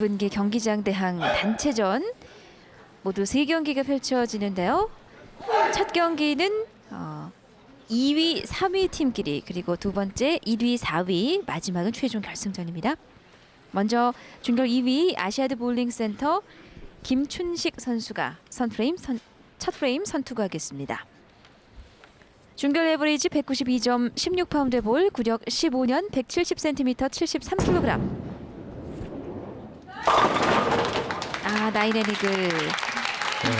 분기 경기장 대항 단체전 모두 세 경기가 펼쳐지는데요. 첫 경기는 어, 2위, 3위 팀끼리 그리고 두 번째 1위, 4위 마지막은 최종 결승전입니다. 먼저 중결 2위 아시아드 볼링 센터 김춘식 선수가 선프레임 선, 첫 프레임 선투하겠습니다. 중결 에버리지 192점 16파운드 볼 구력 15년 170cm 73kg 아 나이레닉을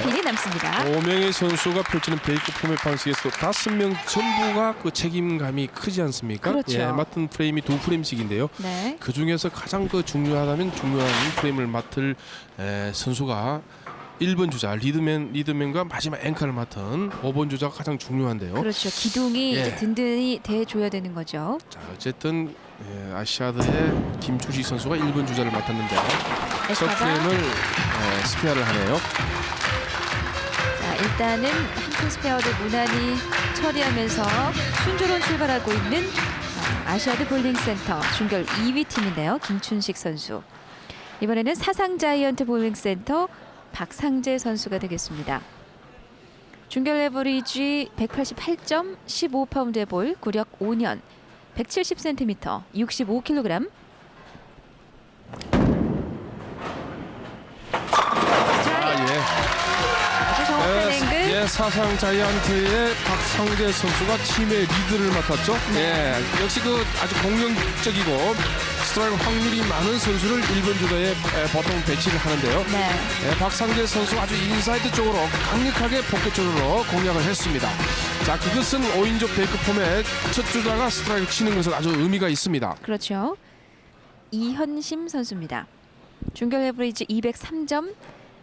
필이 남습니다. 5명의 선수가 펼치는 베이크 포맷 방식에서 다섯 명 전부가 그 책임감이 크지 않습니까? 그렇죠. 예, 맡은 프레임이 두 프레임씩인데요. 네. 그 중에서 가장 그 중요하다면 중요한 프레임을 맡을 에, 선수가 1번 주자 리드맨 리드맨과 마지막 앵커를 맡은 5번 주자가 가장 중요한데요. 그렇죠. 기둥이 예. 이제 든든히 대줘야 되는 거죠. 자, 어쨌든 예, 아시아드의 김주식 선수가 1번 주자를 맡았는데 프레임을 에, 스페어를 하네요. 자, 일단은 한큰 스페어를 무난히 처리하면서 순조로운 출발하고 있는 어, 아시아드 볼링 센터 중결 2위 팀인데요. 김춘식 선수. 이번에는 사상 자이언트 볼링 센터 박상재 선수가 되겠습니다. 중결 레버리지 188점 15파운드의 볼 구력 5년 170cm 65kg 아, 예. 아주 정확한 앵글 예, 사상 자이언트의 박상재 선수가 팀의 리드를 맡았죠. 네. 예, 역시 그 아주 공격적이고 스트라이크 확률이 많은 선수를 1번 주자에 에, 보통 배치를 하는데요. 네. 예, 박상재 선수 아주 인사이드 쪽으로 강력하게 포켓 쪽으로 공략을 했습니다. 자, 그것은 5인조 베이크 폼의 첫 주자가 스트라이크 치는 것은 아주 의미가 있습니다. 그렇죠. 이현심 선수입니다. 중결 에브리지 203점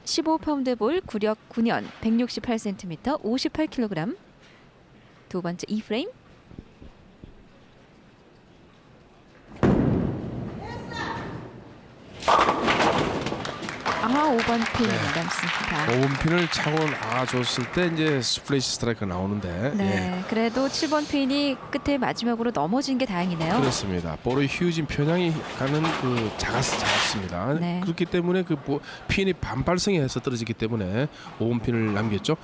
15파운드 볼 구력 9년 168cm 58kg 두 번째 이 프레임 아 5번 핀 네. 남습니다. 5번 핀을 차고 나가줬을 때 이제 스플래시 스트라이크 나오는데 예. 네, 그래도 7번 핀이 끝에 마지막으로 넘어진 게 다행이네요. 그렇습니다. 볼의 휴진 편향이 가는 그 작았, 작았습니다. 네. 그렇기 때문에 그 보- 핀이 반발성해서 떨어지기 때문에 5번 핀을 남겼죠.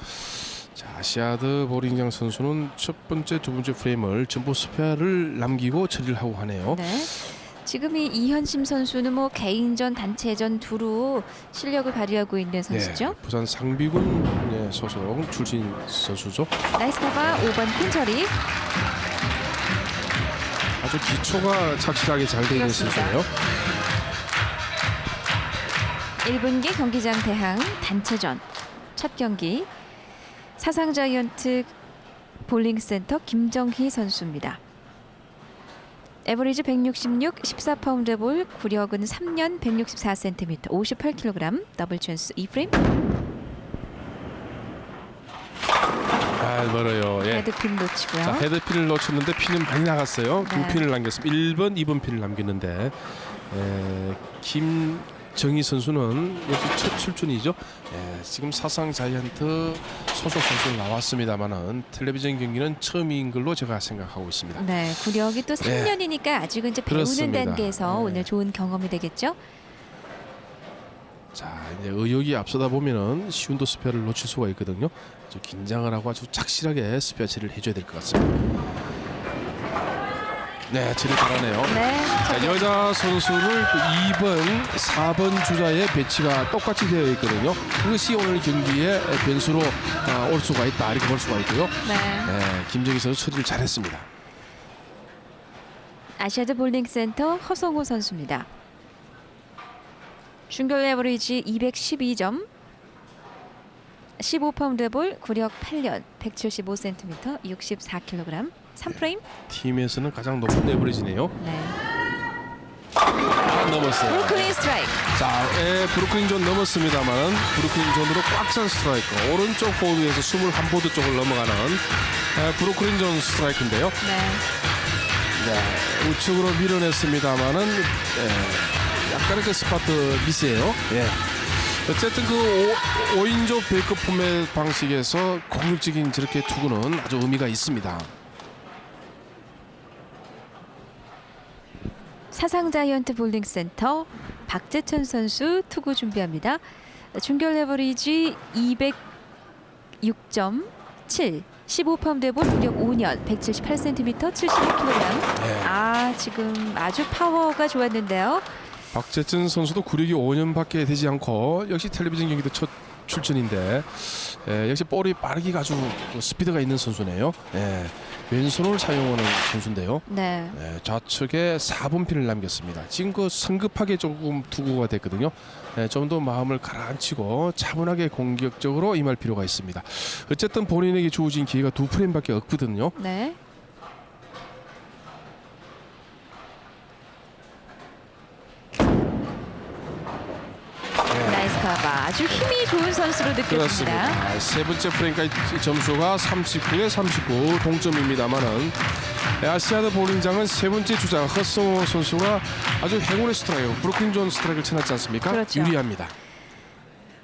자, 아시아드 보링장 선수는 첫 번째, 두 번째 프레임을 전부 스페어를 남기고 처리를 하고 하네요. 네. 지금 이 이현심 선수는 뭐 개인전, 단체전 두루 실력을 발휘하고 있는 선수죠. 예, 부산 상비군 예, 소속 출신 선수죠. 나이스 커버 5번 핀 처리. 아주 기초가 착실하게 잘 되어 있는 그렇습니다. 선수예요. 1분기 경기장 대항 단체전 첫 경기 사상 자이언트 볼링 센터 김정희 선수입니다. 에버리지 166, 14파운드 볼, 구력은 3년 164cm, 58kg, 더블 찬스 2프레임, 아, 멀어요. 예. 헤드핀 놓치고요. 자, 헤드핀을 놓쳤는데 핀은 많이 나갔어요. 네. 두 핀을 남겼습니다. 1번, 2번 핀을 남겼는데 에, 김 정희 선수는 역시 첫 출전이죠. 에, 지금 사상 자이언트 소속 선수 나왔습니다만은 텔레비전 경기는 처음인 걸로 제가 생각하고 있습니다. 네, 구력이 또 네. 3년이니까 아직은 이제 배우는 그렇습니다. 단계에서 네. 오늘 좋은 경험이 되겠죠. 자, 이제 의욕이 앞서다 보면은 쉬운도 스페어를 놓칠 수가 있거든요. 아주 긴장을 하고 아주 착실하게 스페어 처리를 해줘야 될 것 같습니다. 네, 처리 잘하네요. 네, 자, 여자 선수를 그 2번, 4번 주자의 배치가 똑같이 되어 있거든요. 그것이 오늘 경기의 변수로 아, 올 수가 있다 이렇게 볼 수가 있고요. 네. 네, 김정희 선수 처리를 잘했습니다. 아시아드 볼링 센터 허성호 선수입니다. 중결 에버리지 212점 15파운드 볼 구력 8년 175cm 64kg 3프레임 팀에서는 가장 높은 레버리지네요. 네. 아, 넘었어요. 브루클린 스트라이크 자, 예, 브루클린 존 넘었습니다만 브루클린 존으로 꽉 찬 스트라이크 오른쪽 보드에서 21보드 쪽을 넘어가는 예, 브루클린 존 스트라이크인데요. 네. 네, 우측으로 밀어냈습니다만은 예, 약간의 그 스파트 미스예요. 예. 어쨌든 그 오, 5인조 베이크 포맷 방식에서 공격적인 저렇게 투구는 아주 의미가 있습니다. 사상 자이언트 볼링 센터 박재천 선수 투구 준비합니다. 중결 레버리지 206.7 15파운드 볼 무력 5년 178cm 76kg. 네. 아 지금 아주 파워가 좋았는데요. 박재준 선수도 구력이 5년밖에 되지 않고 역시 텔레비전 경기도 첫 출전인데 예, 역시 볼이 빠르기가 아주 그 스피드가 있는 선수네요. 예, 왼손을 사용하는 선수인데요. 네. 예, 좌측에 4분 핀을 남겼습니다. 지금 그 성급하게 조금 투구가 됐거든요. 예, 좀더 마음을 가라앉히고 차분하게 공격적으로 임할 필요가 있습니다. 어쨌든 본인에게 주어진 기회가 두 프레임밖에 없거든요. 네. 커버. 아주 힘이 좋은 선수로 느껴집니다. 그렇습니다. 세 번째 프레임까지 점수가 39대 39 동점입니다만은 아시아드 볼링장은 세 번째 주자 허성호 선수가 아주 행운의 스트라이크 브루클린 존 스트라이크를 쳐놨지 않습니까? 그렇죠. 유리합니다.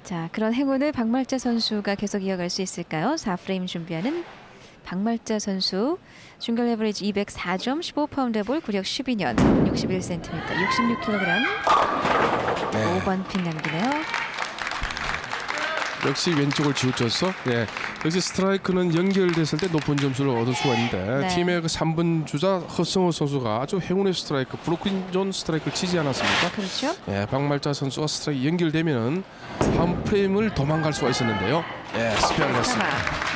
자, 그런 행운을 박말자 선수가 계속 이어갈 수 있을까요? 4프레임 준비하는 박말자 선수 중결 레버리지 204점 15파운드 볼 구력 12년 61cm 66kg 네. 5번 핀 남기네요. 역시 왼쪽을 지우쳤어. 예. 역시 스트라이크는 연결됐을 때 높은 점수를 얻을 수가 있는데 네. 팀의 그 3번 주자 허성호 선수가 아주 행운의 스트라이크 브루클린 존 스트라이크를 치지 않았습니까? 그렇죠? 예, 박말자 선수가 스트라이크 연결되면은 한 프레임을 도망갈 수가 있었는데요. 예, 스페어를 했습니다. 하나.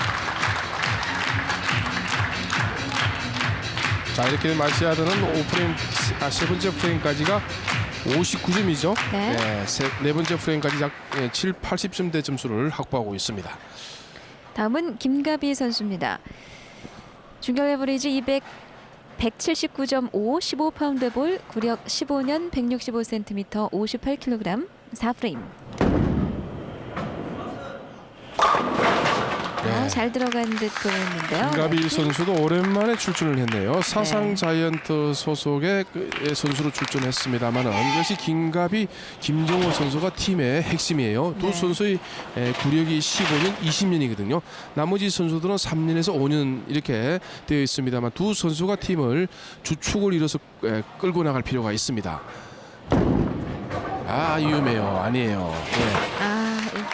자 이렇게 마시아드는 5프레임 아, 세 번째 프레임까지가 59점이죠. 네. 세, 네 번째 프레임까지 약 예, 7, 80점대 점수를 확보하고 있습니다. 다음은 김가비 선수입니다. 중결 레버리지 200 179.5 15파운드 볼 구력 15년 165cm 58kg 4프레임. 네. 잘 들어간 듯 보였는데요. 김가비 네. 선수도 오랜만에 출전을 했네요. 사상 네. 자이언트 소속의 그, 예, 선수로 출전했습니다만은 역시 김가비, 김정호 선수가 팀의 핵심이에요. 두 네. 선수의 에, 구력이 15년, 20년이거든요. 나머지 선수들은 3년에서 5년 이렇게 되어 있습니다만 두 선수가 팀을 주축을 이뤄서 에, 끌고 나갈 필요가 있습니다. 아 위험해요. 아니에요. 예. 아,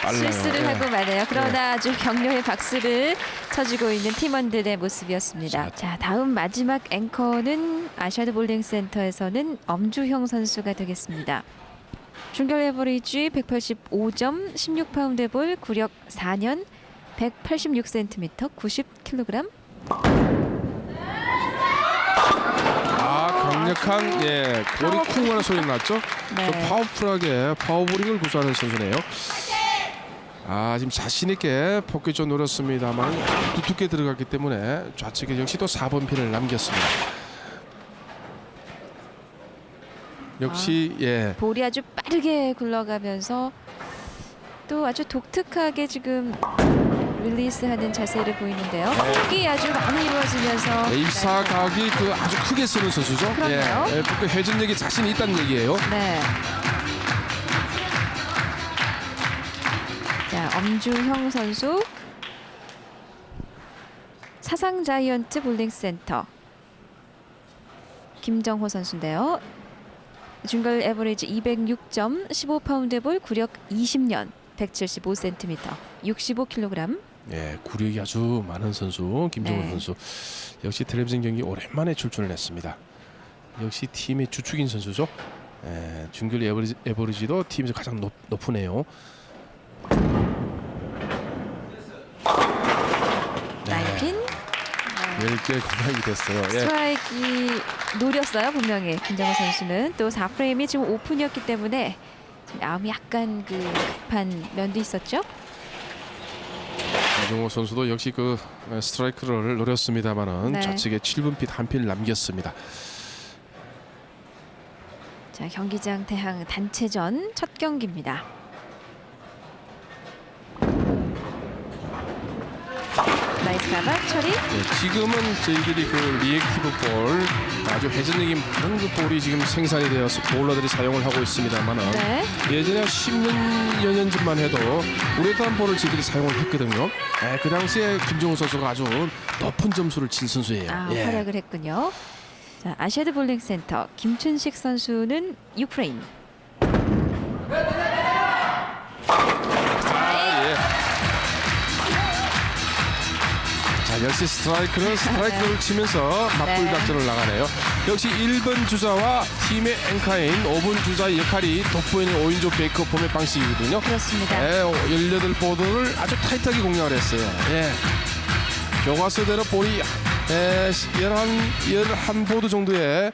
빨라요. 실수를 네. 하고 마네요. 그러나 아주 격려의 박수를 쳐주고 있는 팀원들의 모습이었습니다. 자, 다음 마지막 앵커는 아시아드 볼링 센터에서는 엄주형 선수가 되겠습니다. 중결 레버리지 185점 16파운드 볼 구력 4년 186cm 90kg 아 강력한 예 볼이 쿵 하는 소리 났죠? 네. 좀 파워풀하게 파워볼링을 구사하는 선수네요. 아 지금 자신 있게 포켓존 노렸습니다만 두텁게 들어갔기 때문에 좌측에 역시 또 4번 핀을 남겼습니다. 역시 예 볼이 아주 빠르게 굴러가면서 또 아주 독특하게 지금 릴리스하는 자세를 보이는데요. 호흡이 아주 많이 이루어지면서 일사각이 그 아주 크게 쓰는 선수죠. 그럼요. 예, 예, 그 회전력이 자신이 있다는 얘기예요. 네. 자, 엄주형 선수 사상 자이언트 볼링 센터 김정호 선수인데요. 중걸 에버리지 206점 15파운드 볼 구력 20년 175cm 65kg 예, 구력이 아주 많은 선수 김정은 네. 선수. 역시 텔레비전 경기 오랜만에 출전을 했습니다. 역시 팀의 주축인 선수죠. 예, 중距리 에버리지, 에버리지도 팀에서 가장 높, 높으네요. 나이핀 10개 공략이 됐어요. 예. 스트라이크 노렸어요 분명히 김정호 선수는 또 4프레임이 지금 오픈이었기 때문에 지금 마음이 약간 그 급한 면도 있었죠. 김정호 선수도 역시 그 어, 스트라이크를 노렸습니다만은 네. 좌측에 7분 핏한 핀을 남겼습니다. 자 경기장 대항 단체전 첫 경기입니다. 나이스 가박 처리. 예, 지금은 저희들이 그 리액티브 볼 아주 회전력이 많은 그 볼이 지금 생산이 되어서 볼러들이 사용을 하고 있습니다만은 네. 예전에 10년 년 전만 해도 우레탄 볼을 저희들이 사용을 했거든요. 예, 그 당시에 김정우 선수가 아주 높은 점수를 친 선수예요. 아 예. 활약을 했군요. 자 아시아드 볼링 센터 김춘식 선수는 6프레임. 자 역시 스트라이크는 스트라이크를 치면서 맞불 네. 나가네요. 역시 1번 주자와 팀의 앵커인 5번 주자의 역할이 돋보이는 5인조 베이커 폼의 방식이거든요. 그렇습니다. 네, 18보드를 아주 타이트하게 공략을 했어요. 예. 교과서대로 볼이 에, 11, 11보드 정도에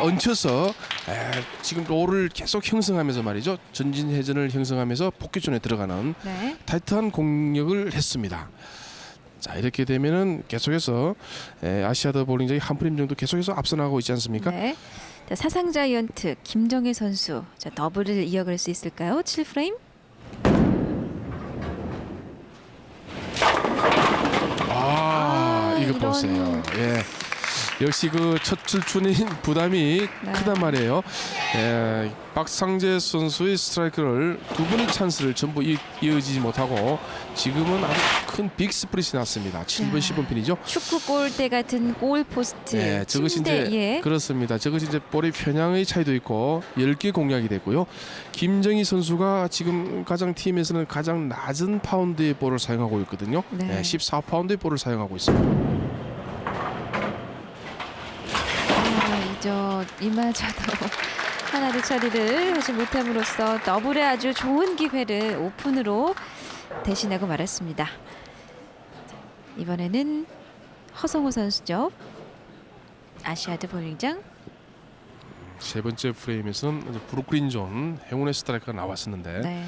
얹혀서 에, 지금 롤을 계속 형성하면서 말이죠. 전진 회전을 형성하면서 복귀존에 들어가는 네. 타이트한 공격을 했습니다. 자 이렇게 되면은 계속해서 에, 아시아드 볼링장이 한 프레임 정도 계속해서 앞서 나가고 있지 않습니까? 네. 자, 사상 자이언트 김정혜 선수. 자, 더블을 이어갈 수 있을까요? 7프레임. 아, 아, 이거 이런- 보세요. 예. 역시 그 첫 출출인 부담이 네. 크단 말이에요. 예, 박상재 선수의 스트라이크를 두 번의 찬스를 전부 이, 이어지지 못하고 지금은 아주 큰 빅 스프릿이 났습니다. 7번, 야. 10번 핀이죠. 축구 골대 같은 골 포스트. 네, 저것이 침대, 이제 예. 그렇습니다. 저것이 이제 볼의 편향의 차이도 있고 10개 공략이 됐고요. 김정희 선수가 지금 가장 팀에서는 가장 낮은 파운드의 볼을 사용하고 있거든요. 네. 네, 14파운드의 볼을 사용하고 있습니다. 아, 이 저 이마저도 하나도 처리를 하지 못함으로써 더블의 아주 좋은 기회를 오픈으로 대신하고 말았습니다. 자, 이번에는 허성호 선수죠. 아시아드 볼링장. 세 번째 프레임에서는 이제 브루클린 존 행운의 스트라이크가 나왔었는데 네.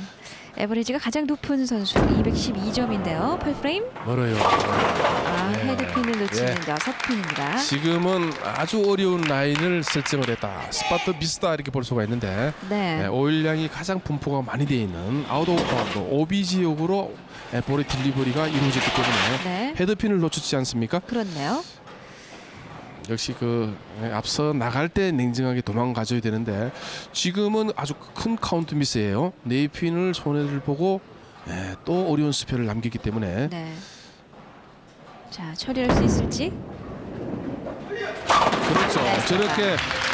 에버리지가 가장 높은 선수 212점인데요. 8프레임. 멀어요. 아, 예. 헤드핀을 놓치는 예. 여섯 핀입니다. 지금은 아주 어려운 라인을 설정을 했다. 스파트 비스다 이렇게 볼 수가 있는데 네. 네, 오일량이 가장 분포가 많이 되어 있는 아웃 오브 바운드 오비 지역으로 예, 볼의 딜리버리가 이루어졌기 때문에 네. 헤드핀을 놓쳤지 않습니까? 그렇네요. 역시 그 예, 앞서 나갈 때 냉정하게 도망가줘야 되는데 지금은 아주 큰 카운트 미스예요. 네 핀을 손해를 보고 예, 또 어려운 스페를 남기기 때문에 네. 자, 처리할 수 있을지? 그렇죠. 네, 저렇게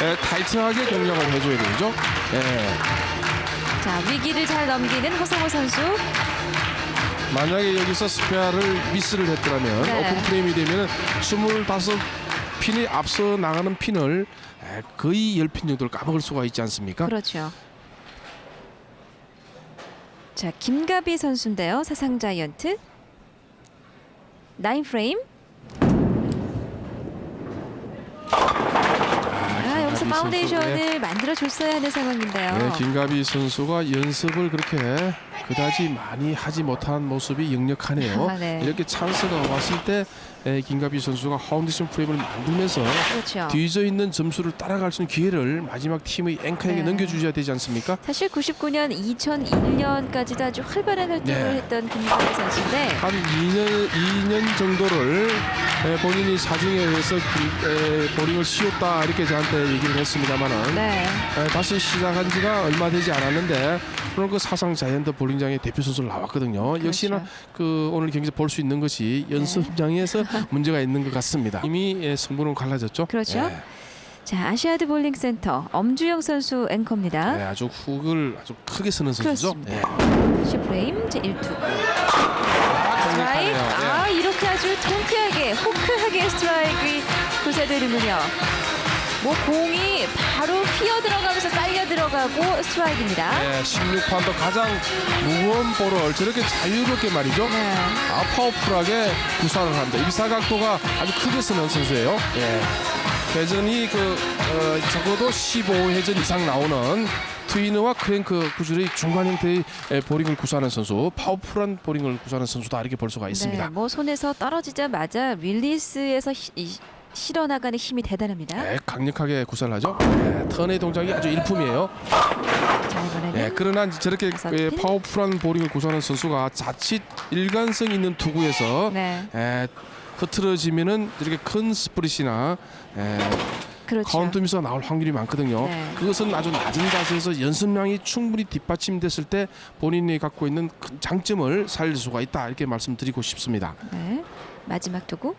예, 타이트하게 공략을 해줘야 되죠. 예. 자, 위기를 잘 넘기는 허성호 선수. 만약에 여기서 스페어를 미스를 했더라면 네. 오픈 프레임이 되면 25 핀이 앞서 나가는 핀을 에, 거의 10핀 정도를 까먹을 수가 있지 않습니까? 그렇죠. 자, 김가비 선수인데요. 사상 자이언트. 9 프레임. 아, 여기서 김가비 파운데이션을 선수, 만들어 줬어야 하는 상황인데요. 네, 김가비 선수가 연습을 그렇게 그다지 많이 하지 못한 모습이 역력하네요. 아, 네. 이렇게 찬스가 왔을 때 에, 김가비 선수가 파운데이션 프레임을 만들면서 그렇죠. 뒤져 있는 점수를 따라갈 수 있는 기회를 마지막 팀의 앵커에게 네. 넘겨주셔야 되지 않습니까? 사실 99년, 2001년까지도 아주 활발한 활동을 네. 했던 김가비 선수인데 한 2년 2년 정도를 에, 본인이 사정에 의해서 기- 에, 보링을 쉬었다 이렇게 저한테 얘기를 했습니다만은 네. 다시 시작한 지가 얼마 되지 않았는데 오늘 그 사상 자이언트 볼링장의 대표 선수로 나왔거든요. 그렇죠. 역시나 그 오늘 경기에서 볼 수 있는 것이 연습장에서 문제가 있는 것 같습니다. 이미 예, 승부는 갈라졌죠. 그렇죠. 예. 자, 아시아드 볼링 센터 엄주영 선수 앵커입니다. 예, 아주 훅을 아주 크게 쓰는 선수죠. 그렇습니다. 예. 10프레임 제 1투. 아. 강력하네요. 예. 아, 이렇게 아주 통 구사되는군요. 뭐 공이 바로 휘어 들어가면서 딸려 들어가고 스트라이크입니다. 예, 16판도 가장 무거운 볼을 저렇게 자유롭게 말이죠. 네. 아, 파워풀하게 구사를 합니다. 입사각도가 아주 크게 쓰는 선수예요. 예. 회전이 그 어, 적어도 15회전 이상 나오는 트위너와 크랭크 구줄의 중간 형태의 에, 보링을 구사하는 선수, 파워풀한 보링을 구사하는 선수다 이렇게 볼 수가 있습니다. 네, 뭐 손에서 떨어지자마자 히- 이- 실어나가는 힘이 대단합니다. 네, 강력하게 구사를 하죠. 네, 턴의 동작이 아주 일품이에요. 자, 이번에는 예, 그러나 저렇게 다섯 예, 핀. 파워풀한 보링을 구사하는 선수가 자칫 일관성 있는 투구에서 네, 에, 흐트러지면은 이렇게 큰 스프릿이나 에, 그렇죠. 카운트 미스가 나올 확률이 많거든요. 네. 그것은 아주 낮은 자세에서 연습량이 충분히 뒷받침됐을 때 본인이 갖고 있는 큰 장점을 살릴 수가 있다 이렇게 말씀드리고 싶습니다. 네, 마지막 투구.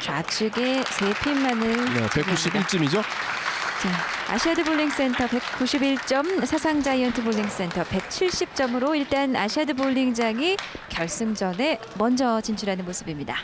자, 좌측에 세 핀만을 네, 191점이죠. 자, 아시아드 볼링센터 191점, 사상 자이언트 볼링센터 170점으로 일단 아시아드 볼링장이 결승전에 먼저 진출하는 모습입니다.